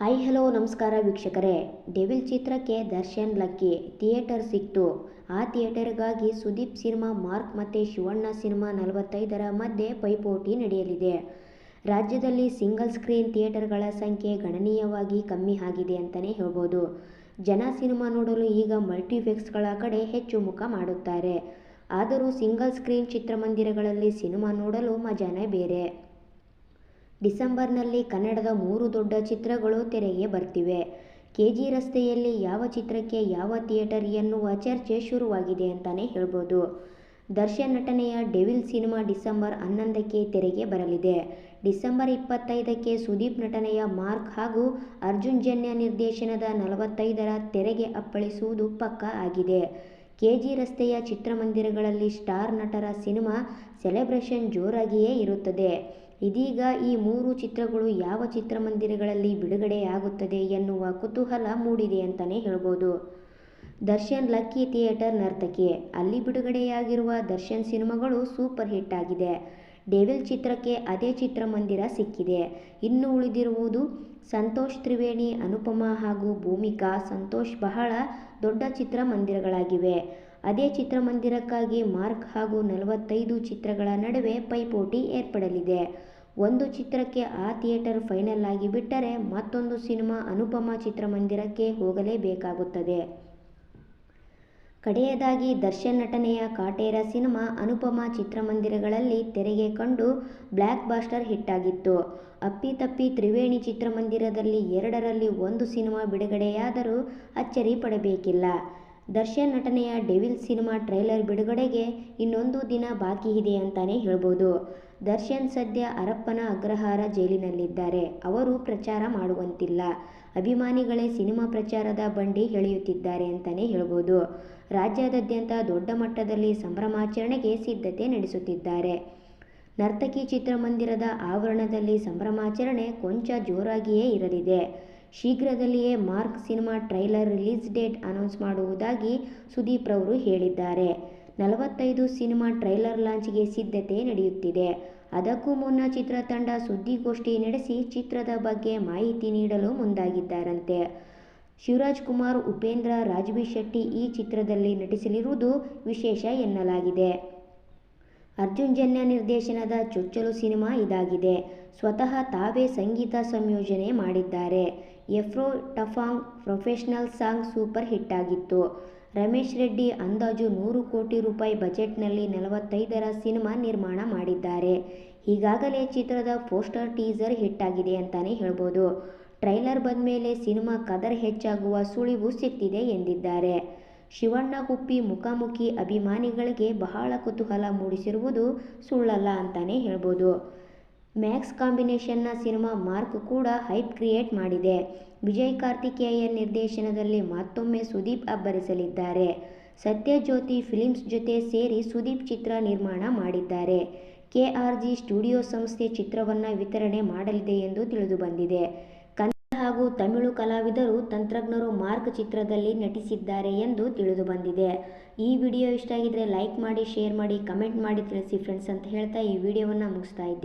Hi hello, ನಮಸ್ಕಾರ ವೀಕ್ಷಕರೇ. Devil ಚಿತ್ರಕ್ಕೆ ದರ್ಶನ್ ಲಕ್ಕಿ ಥಿಯೇಟರ್ ಸಿಕ್ತು. ಆ ಥಿಯೇಟರ್ಗಾಗಿ ಸುದೀಪ್ ಸಿನಿಮಾ, ಮಾರ್ಕ್ ಮತ್ತು ಶಿವಣ್ಣ ಸಿನಿಮಾ ನಲವತ್ತೈದರ ಮಧ್ಯೆ ಪೈಪೋಟಿ ನಡೆಯಲಿದೆ. ರಾಜ್ಯದಲ್ಲಿ ಸಿಂಗಲ್ ಸ್ಕ್ರೀನ್ ಥಿಯೇಟರ್ಗಳ ಸಂಖ್ಯೆ ಗಣನೀಯವಾಗಿ ಕಮ್ಮಿ ಆಗಿದೆ ಅಂತಲೇ ಹೇಳ್ಬೋದು. ಜನ ಸಿನಿಮಾ ನೋಡಲು ಈಗ ಮಲ್ಟಿಫೆಕ್ಸ್ಗಳ ಕಡೆ ಹೆಚ್ಚು ಮುಖ ಮಾಡುತ್ತಾರೆ. ಆದರೂ ಸಿಂಗಲ್ ಸ್ಕ್ರೀನ್ ಚಿತ್ರಮಂದಿರಗಳಲ್ಲಿ ಸಿನಿಮಾ ನೋಡಲು ಮಜಾನೇ ಬೇರೆ. ಡಿಸೆಂಬರ್ನಲ್ಲಿ ಕನ್ನಡದ ಮೂರು ದೊಡ್ಡ ಚಿತ್ರಗಳು ತೆರೆಗೆ ಬರ್ತಿವೆ. ಕೆ ಜಿ ರಸ್ತೆಯಲ್ಲಿ ಯಾವ ಚಿತ್ರಕ್ಕೆ ಯಾವ ಥಿಯೇಟರ್ ಎನ್ನುವ ಚರ್ಚೆ ಶುರುವಾಗಿದೆ ಅಂತಲೇ ಹೇಳ್ಬೋದು. ದರ್ಶನ್ ನಟನೆಯ ಡೆವಿಲ್ ಸಿನಿಮಾ ಡಿಸೆಂಬರ್ ಹನ್ನೊಂದಕ್ಕೆ ತೆರೆಗೆ ಬರಲಿದೆ. ಡಿಸೆಂಬರ್ ಇಪ್ಪತ್ತೈದಕ್ಕೆ ಸುದೀಪ್ ನಟನೆಯ ಮಾರ್ಕ್ ಹಾಗೂ ಅರ್ಜುನ್ ಜನ್ಯ ನಿರ್ದೇಶನದ ನಲವತ್ತೈದರ ತೆರೆಗೆ ಅಪ್ಪಳಿಸುವುದು ಪಕ್ಕಾ ಆಗಿದೆ. ಕೆ ಜಿ ರಸ್ತೆಯ ಚಿತ್ರಮಂದಿರಗಳಲ್ಲಿ ಸ್ಟಾರ್ ನಟರ ಸಿನಿಮಾ ಸೆಲೆಬ್ರೇಷನ್ ಜೋರಾಗಿಯೇ ಇರುತ್ತದೆ. ಇದೀಗ ಈ ಮೂರು ಚಿತ್ರಗಳು ಯಾವ ಚಿತ್ರಮಂದಿರಗಳಲ್ಲಿ ಬಿಡುಗಡೆಯಾಗುತ್ತದೆ ಎನ್ನುವ ಕುತೂಹಲ ಮೂಡಿದೆ ಅಂತಲೇ ಹೇಳ್ಬೋದು. Darshan lucky theatre Narthaki. ಅಲ್ಲಿ ಬಿಡುಗಡೆಯಾಗಿರುವ ದರ್ಶನ್ ಸಿನಿಮಾಗಳು ಸೂಪರ್ ಹಿಟ್ ಆಗಿದೆ. ಡೆವಿಲ್ ಚಿತ್ರಕ್ಕೆ ಅದೇ ಚಿತ್ರಮಂದಿರ ಸಿಕ್ಕಿದೆ. ಇನ್ನು ಉಳಿದಿರುವುದು ಸಂತೋಷ್ ತ್ರಿವೇಣಿ, ಅನುಪಮಾ ಹಾಗೂ ಭೂಮಿಕಾ. ಸಂತೋಷ್ ಬಹಳ ದೊಡ್ಡ ಚಿತ್ರಮಂದಿರಗಳಾಗಿವೆ. ಅದೇ ಚಿತ್ರಮಂದಿರಕ್ಕಾಗಿ ಮಾರ್ಕ್ ಹಾಗೂ ನಲವತ್ತೈದು ಚಿತ್ರಗಳ ನಡುವೆ ಪೈಪೋಟಿ ಏರ್ಪಡಲಿದೆ. ಒಂದು ಚಿತ್ರಕ್ಕೆ ಆ ಥಿಯೇಟರ್ ಫೈನಲ್ ಆಗಿ ಬಿಟ್ಟರೆ ಮತ್ತೊಂದು ಸಿನಿಮಾ ಅನುಪಮ ಚಿತ್ರಮಂದಿರಕ್ಕೆ ಹೋಗಲೇಬೇಕಾಗುತ್ತದೆ. ಕಡೆಯದಾಗಿ ದರ್ಶನ್ ನಟನೆಯ ಕಾಟೇರ ಸಿನಿಮಾ ಅನುಪಮ ಚಿತ್ರಮಂದಿರಗಳಲ್ಲಿ ತೆರೆಗೆ ಕಂಡು ಬ್ಲ್ಯಾಕ್ ಬಾಸ್ಟರ್ ಹಿಟ್ಟಾಗಿತ್ತು. ಅಪ್ಪಿತಪ್ಪಿ ತ್ರಿವೇಣಿ ಚಿತ್ರಮಂದಿರದಲ್ಲಿ ಎರಡರಲ್ಲಿ ಒಂದು ಸಿನಿಮಾ ಬಿಡುಗಡೆಯಾದರೂ ಅಚ್ಚರಿ ಪಡಬೇಕಿಲ್ಲ. ದರ್ಶನ್ ನಟನೆಯ ಡೆವಿಲ್ ಸಿನಿಮಾ ಟ್ರೈಲರ್ ಬಿಡುಗಡೆಗೆ ಇನ್ನೊಂದು ದಿನ ಬಾಕಿ ಇದೆ ಅಂತಾನೆ ಹೇಳ್ಬೋದು. ದರ್ಶನ್ ಸದ್ಯ ಹರಪ್ಪನ ಅಗ್ರಹಾರ ಜೈಲಿನಲ್ಲಿದ್ದಾರೆ. ಅವರು ಪ್ರಚಾರ ಮಾಡುವಂತಿಲ್ಲ. ಅಭಿಮಾನಿಗಳೇ ಸಿನಿಮಾ ಪ್ರಚಾರದ ಬಂಡಿ ಎಳೆಯುತ್ತಿದ್ದಾರೆ ಅಂತಾನೆ ಹೇಳ್ಬೋದು. ರಾಜ್ಯಾದ್ಯಂತ ದೊಡ್ಡ ಮಟ್ಟದಲ್ಲಿ ಸಂಭ್ರಮಾಚರಣೆಗೆ ಸಿದ್ಧತೆ ನಡೆಸುತ್ತಿದ್ದಾರೆ. ನರ್ತಕಿ ಚಿತ್ರಮಂದಿರದ ಆವರಣದಲ್ಲಿ ಸಂಭ್ರಮಾಚರಣೆ ಕೊಂಚ ಜೋರಾಗಿಯೇ ಇರಲಿದೆ. ಶೀಘ್ರದಲ್ಲಿಯೇ Mark cinema trailer release date announce ಮಾಡುವುದಾಗಿ ಸುದೀಪ್ ರವರು ಹೇಳಿದ್ದಾರೆ. ನಲವತ್ತೈದು ಸಿನಿಮಾ ಟ್ರೈಲರ್ ಲಾಂಚ್ಗೆ ಸಿದ್ಧತೆ ನಡೆಯುತ್ತಿದೆ. ಅದಕ್ಕೂ ಮುನ್ನ ಚಿತ್ರತಂಡ ಸುದ್ದಿಗೋಷ್ಠಿ ನಡೆಸಿ ಚಿತ್ರದ ಬಗ್ಗೆ ಮಾಹಿತಿ ನೀಡಲು ಮುಂದಾಗಿದ್ದಾರಂತೆ. ಶಿವರಾಜ್ ಕುಮಾರ್, ಉಪೇಂದ್ರ, ರಾಜ್ಬಿ ಶೆಟ್ಟಿ ಈ ಚಿತ್ರದಲ್ಲಿ ನಟಿಸಲಿರುವುದು ವಿಶೇಷ ಎನ್ನಲಾಗಿದೆ. ಅರ್ಜುನ್ ಜನ್ಯ ನಿರ್ದೇಶನದ ಚೊಚ್ಚಲು ಸಿನಿಮಾ ಇದಾಗಿದೆ. ಸ್ವತಃ ತಾವೇ ಸಂಗೀತ ಸಂಯೋಜನೆ ಮಾಡಿದ್ದಾರೆ. ಎಫ್ರೋ ಟಫಾಂಗ್ ಪ್ರೊಫೆಷನಲ್ ಸಾಂಗ್ ಸೂಪರ್ ಹಿಟ್ ಆಗಿತ್ತು ರಮೇಶ್ ರೆಡ್ಡಿ ಅಂದಾಜು ನೂರು ಕೋಟಿ ರೂಪಾಯಿ ಬಜೆಟ್ನಲ್ಲಿ ನಲವತ್ತೈದರ ಸಿನಿಮಾ ನಿರ್ಮಾಣ ಮಾಡಿದ್ದಾರೆ. ಈಗಾಗಲೇ ಚಿತ್ರದ ಪೋಸ್ಟರ್ ಟೀಸರ್ ಹಿಟ್ ಆಗಿದೆ ಅಂತಾನೆ ಹೇಳ್ಬೋದು. ಟ್ರೈಲರ್ ಬಂದ ಮೇಲೆ ಸಿನಿಮಾ ಕದರ್ ಹೆಚ್ಚಾಗುವ ಸುಳಿವು ಸಿಕ್ಕಿದೆ ಎಂದಿದ್ದಾರೆ. ಶಿವಣ್ಣ ಹುಪ್ಪಿ ಮುಖಾಮುಖಿ ಅಭಿಮಾನಿಗಳಿಗೆ ಬಹಳ ಕುತೂಹಲ ಮೂಡಿಸಿರುವುದು ಸುಳ್ಳಲ್ಲ ಅಂತಾನೆ ಹೇಳ್ಬೋದು. ಮ್ಯಾಕ್ಸ್ ಕಾಂಬಿನೇಷನ್ನ ಸಿನಿಮಾ ಮಾರ್ಕ್ ಕೂಡ ಹೈಪ್ ಕ್ರಿಯೇಟ್ ಮಾಡಿದೆ. ವಿಜಯ್ ಕಾರ್ತಿಕೇಯ ನಿರ್ದೇಶನದಲ್ಲಿ ಮತ್ತೊಮ್ಮೆ ಸುದೀಪ್ ಅಬ್ಬರಿಸಲಿದ್ದಾರೆ. ಸತ್ಯಜ್ಯೋತಿ ಫಿಲಿಮ್ಸ್ ಜೊತೆ ಸೇರಿ ಸುದೀಪ್ ಚಿತ್ರ ನಿರ್ಮಾಣ ಮಾಡಿದ್ದಾರೆ. ಕೆ ಆರ್ ಜಿ ಸ್ಟುಡಿಯೋ ಸಂಸ್ಥೆ ಚಿತ್ರವನ್ನು ವಿತರಣೆ ಮಾಡಲಿದೆ ಎಂದು ತಿಳಿದುಬಂದಿದೆ ಕನ್ನಡ ಹಾಗೂ ತಮಿಳು ಕಲಾವಿದರು ತಂತ್ರಜ್ಞರು ಮಾರ್ಕ್ ಚಿತ್ರದಲ್ಲಿ ನಟಿಸಿದ್ದಾರೆ ಎಂದು ತಿಳಿದುಬಂದಿದೆ ಈ ವಿಡಿಯೋ ಇಷ್ಟ ಆಗಿದ್ರೆ ಲೈಕ್ ಮಾಡಿ, ಶೇರ್ ಮಾಡಿ, ಕಮೆಂಟ್ ಮಾಡಿ ತಿಳಿಸಿ ಫ್ರೆಂಡ್ಸ್ ಅಂತ ಹೇಳ್ತಾ ಈ ವಿಡಿಯೋವನ್ನು ಮುಗಿಸ್ತಾ ಇದ್ದೀನಿ.